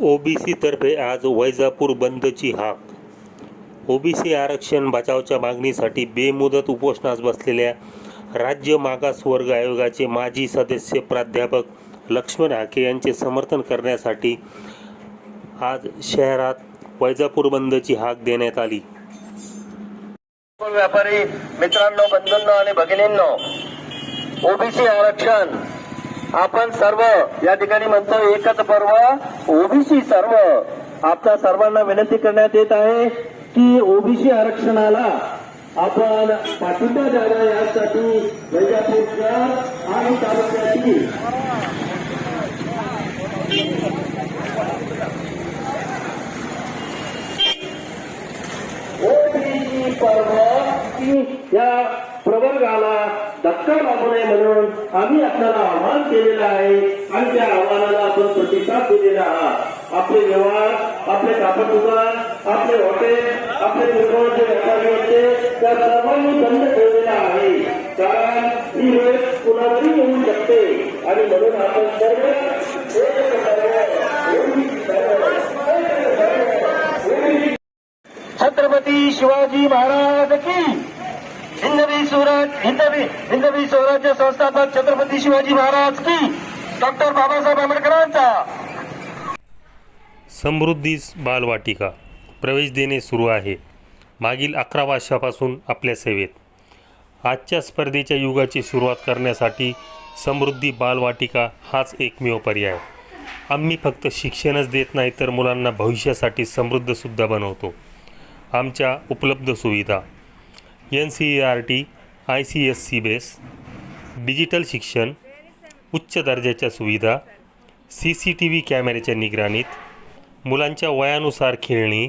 ओबीसीतर्फे आज वैजापूर बंदची हाक. ओबीसी आरक्षण बचावच्या मागणीसाठी बेमुदत उपोषणास बसलेल्या राज्य मागासवर्ग आयोगाचे माजी सदस्य प्राध्यापक लक्ष्मण हाके यांचे समर्थन करण्यासाठी आज शहरात वैजापूर बंदची हाक देण्यात आली. व्यापारी मित्रांनो बंधूंनो आणि भगिनींनो ओबीसी आरक्षण आपण सर्व या ठिकाणी म्हणतो एकच पर्व ओबीसी सर्व. आपल्या सर्वांना विनंती करण्यात येत आहे की ओबीसी आरक्षणाला आपण पाठिंबा द्यावा यासाठी वैजापूर आणि तालुक्याची ओबीसी पर्व या प्रवर्गाला धक्का लागू नये म्हणून आम्ही आपल्याला आव्हान केलेलं आहे आणि त्या आव्हानाला आपण प्रतिसाद दिलेला आहात आपले व्यवहार आपले कापड दुकान आपले हॉटेल आपले दुकानाचे व्यापारी होते त्या सर्वांनी बंद ठेवलेला आहे कारण ही वेळ कुणालाही येऊ शकते आणि म्हणून आपण सर्व छत्रपती शिवाजी महाराज की हिंदवी स्वराज हिंदवी हिंदवी स्वराज्य संस्थापक छत्रपती शिवाजी महाराज की. डॉक्टर बाबासाहेब आंबेडकरांचा. समृद्धीस बालवाटिका प्रवेश देणे सुरू आहे. मागील अकरा वर्षापासून आपल्या सेवेत. आजच्या स्पर्धेच्या युगाची सुरुवात करण्यासाठी समृद्धी बालवाटिका हाच एकमेव पर्याय. आम्ही फक्त शिक्षणच देत नाही तर मुलांना भविष्यासाठी समृद्धसुद्धा बनवतो. आमच्या उपलब्ध सुविधा. N C E R T I C S C base digital शिक्षण उच्च दर्जाच्या सुविधा सी सी टी व्ही कॅमेऱ्याच्या निगराणीत मुलांच्या वयानुसार खेळणी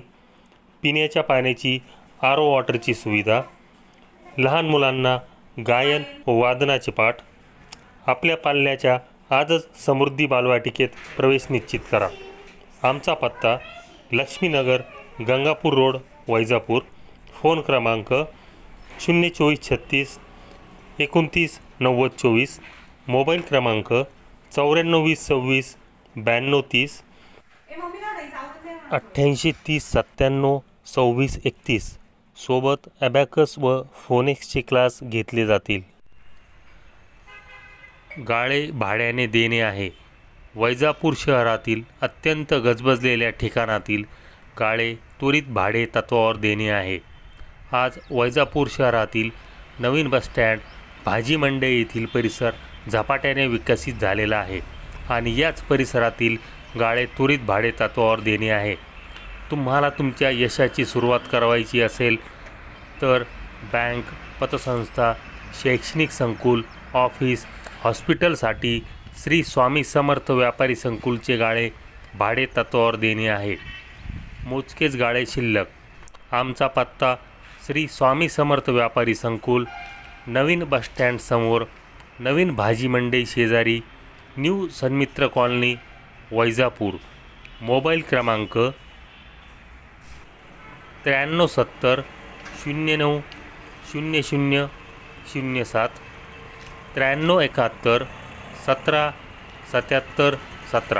पिण्याच्या पाण्याची आर ओ वॉटरची सुविधा लहान मुलांना गायन व वादनाचे पाठ आपल्या पाल्याच्या आजच समृद्धी बालवाटिकेत प्रवेश निश्चित करा. आमचा पत्ता लक्ष्मीनगर गंगापूर रोड वैजापूर फोन क्रमांक शून्य चोवीस छत्तीस एकोणतीस नव्वद चोवीस मोबाईल क्रमांक चौऱ्याण्णव वीस सव्वीस ब्याण्णव तीस अठ्ठ्याऐंशी तीस सत्त्याण्णव सव्वीस एकतीस सोबत ॲबॅकस व फोनेक्सचे क्लास घेतले जातील. गाळे भाड्याने देणे आहे. वैजापूर शहरातील अत्यंत गजबजलेल्या ठिकाणातील गाळे त्वरित भाडे तत्वावर देणे आहे. आज वैजापूर शहरातील नवीन बसस्टँड भाजी मंडई येथील परिसर झपाट्याने विकसित झालेला आहे आणि याच परिसरातील गाळे त्वरित भाडे तत्वावर देणे आहे. तुम्हाला तुमच्या यशाची सुरुवात करावायची असेल तर बँक पतसंस्था शैक्षणिक संकुल ऑफिस हॉस्पिटलसाठी श्री स्वामी समर्थ व्यापारी संकुलचे गाळे भाडे तत्वावर देणे आहे. मोजकेच गाळे शिल्लक. आमचा पत्ता श्री स्वामी समर्थ व्यापारी संकुल नवीन बसस्टँड समोर नवीन भाजी मंडई शेजारी new Sanmitra colony Vaijapur. Mobile क्रमांक त्र्याण्णव सत्तर शून्य नऊ शून्य शून्य शून्य सात त्र्याण्णव एकाहत्तर सतरा सत्याहत्तर सतरा.